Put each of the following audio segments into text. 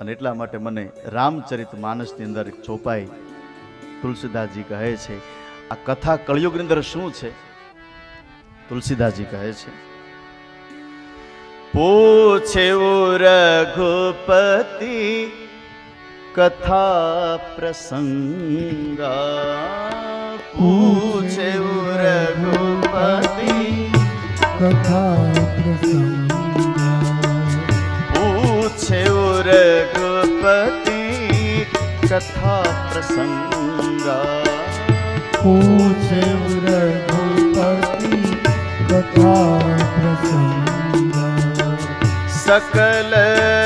અને એટલા માટે મને રામચરિત માનસની અંદર ચોપાઈ તુલસીદાસજી કહે છે. આ કથા કળિયુગની અંદર શું છે? તુલસીદાસજી કહે છે. પૂછે રઘુપતિ, કથા પ્રસંગા. પૂછે રઘુપતિ, કથા પ્રસંગ. पति कथा प्रसंगा। पूछ रघुपति कथा प्रसंगा। सकल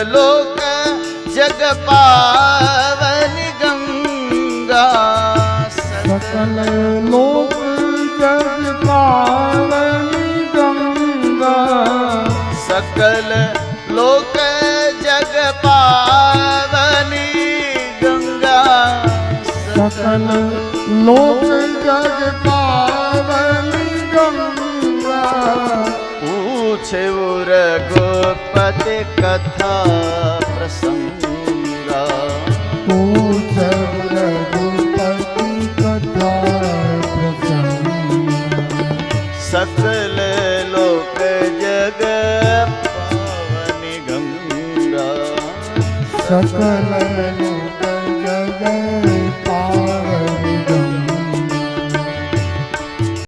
लोक जग पावन गंगा। सकल लोक जग पावन गंगा। सकल लोक जग पा मन लोक जग पावन गंगा। पूछे गोपति कथा प्रसंगा। पूछे गोपति कथा प्रसंगा। सकल लोक जग पावन गंगा। सकल लोक